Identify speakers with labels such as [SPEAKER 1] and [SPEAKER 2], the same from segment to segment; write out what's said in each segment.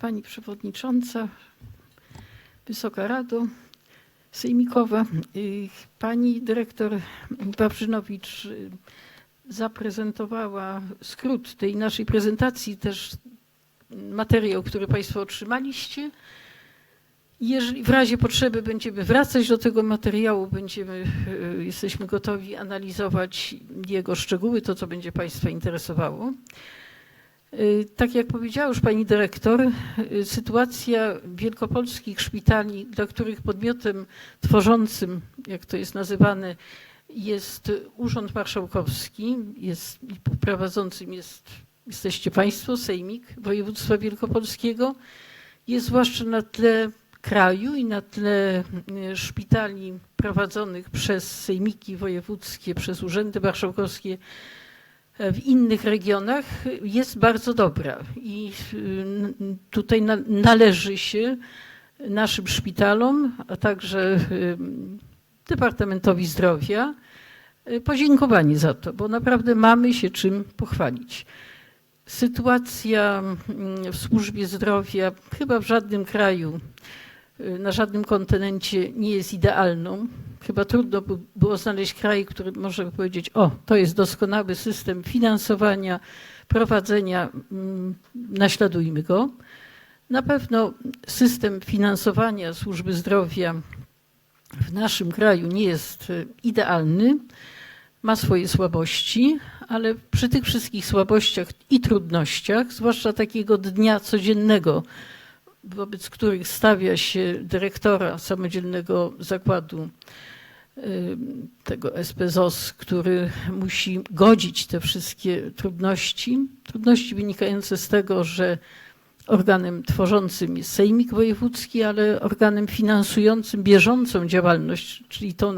[SPEAKER 1] Pani Przewodnicząca, Wysoka Rado Sejmikowa, y, Pani Dyrektor Wawrzynowicz y, zaprezentowała skrót tej naszej prezentacji, też materiał, który Państwo otrzymaliście. Jeżeli w razie potrzeby będziemy wracać do tego materiału, będziemy, y, jesteśmy gotowi analizować jego szczegóły, to co będzie Państwa interesowało. Y, Tak jak powiedziała już pani dyrektor, y, sytuacja wielkopolskich szpitali, dla których podmiotem tworzącym, jak to jest nazywane, jest Urząd Marszałkowski, jest prowadzącym jest, jesteście Państwo, Sejmik Województwa Wielkopolskiego, jest zwłaszcza na tle kraju i na tle y, szpitali prowadzonych przez sejmiki wojewódzkie, przez urzędy marszałkowskie w innych regionach jest bardzo dobra i y, tutaj na- należy się naszym szpitalom, a także y, Departamentowi Zdrowia y, podziękowanie za to, bo naprawdę mamy się czym pochwalić. Sytuacja mm, w służbie zdrowia chyba w żadnym kraju, na żadnym kontynencie nie jest idealną. Chyba trudno by było znaleźć kraj, który może powiedzieć: O, to jest doskonały system finansowania, prowadzenia, mm, naśladujmy go. Na pewno system finansowania służby zdrowia w naszym kraju nie jest y, idealny, ma swoje słabości, ale przy tych wszystkich słabościach i trudnościach, zwłaszcza takiego dnia codziennego, wobec których stawia się dyrektora samodzielnego zakładu y, tego SPZOS, który musi godzić te wszystkie trudności. Trudności wynikające z tego, że organem tworzącym jest Sejmik Wojewódzki, ale organem finansującym bieżącą działalność, czyli tą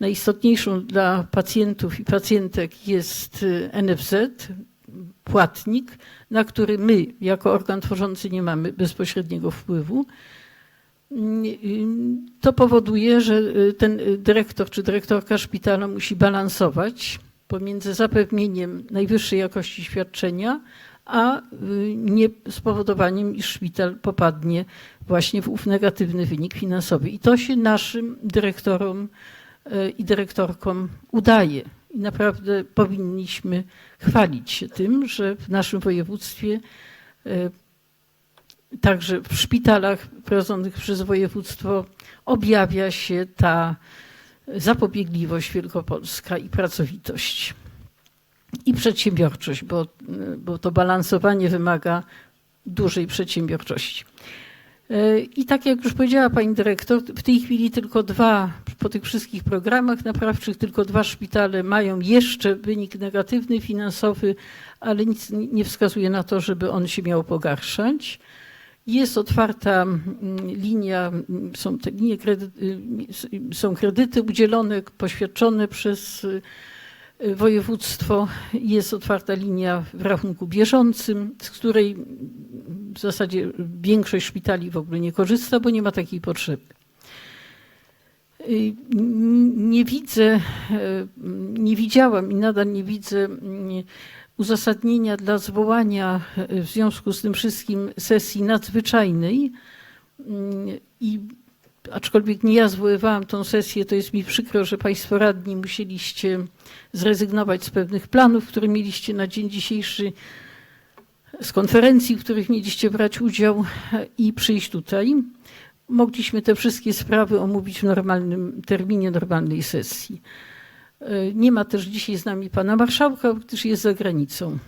[SPEAKER 1] najistotniejszą dla pacjentów i pacjentek jest y, NFZ, płatnik, na który my jako organ tworzący nie mamy bezpośredniego wpływu. To powoduje, że y, ten y, dyrektor czy dyrektorka szpitala musi balansować pomiędzy zapewnieniem najwyższej jakości świadczenia, a y, nie spowodowaniem, iż szpital popadnie właśnie w ów negatywny wynik finansowy. I to się naszym dyrektorom i dyrektorkom udaje. I naprawdę powinniśmy chwalić się tym, że w naszym województwie, y, także w szpitalach prowadzonych przez województwo, objawia się ta zapobiegliwość wielkopolska i pracowitość. I przedsiębiorczość, bo, bo to balansowanie wymaga dużej przedsiębiorczości. E, I tak jak już powiedziała pani dyrektor, w tej chwili tylko dwa, po tych wszystkich programach naprawczych, tylko dwa szpitale mają jeszcze wynik negatywny finansowy, ale nic nie wskazuje na to, żeby on się miał pogarszać. Jest otwarta mm, linia, mm, są te linie y, są kredyty udzielone, poświadczone przez y, województwo. Jest otwarta linia w rachunku bieżącym, z której w zasadzie większość szpitali w ogóle nie korzysta, bo nie ma takiej potrzeby. Y, Nie widzę, e, nie widziałam i nadal nie widzę mm, uzasadnienia dla zwołania e, w związku z tym wszystkim sesji nadzwyczajnej. Mm, I aczkolwiek nie ja zwoływałam tą sesję, to jest mi przykro, że Państwo radni musieliście zrezygnować z pewnych planów, które mieliście na dzień dzisiejszy, z konferencji, w których mieliście brać udział i przyjść tutaj. Mogliśmy te wszystkie sprawy omówić w normalnym terminie, normalnej sesji. E, Nie ma też dzisiaj z nami pana marszałka, gdyż jest za granicą.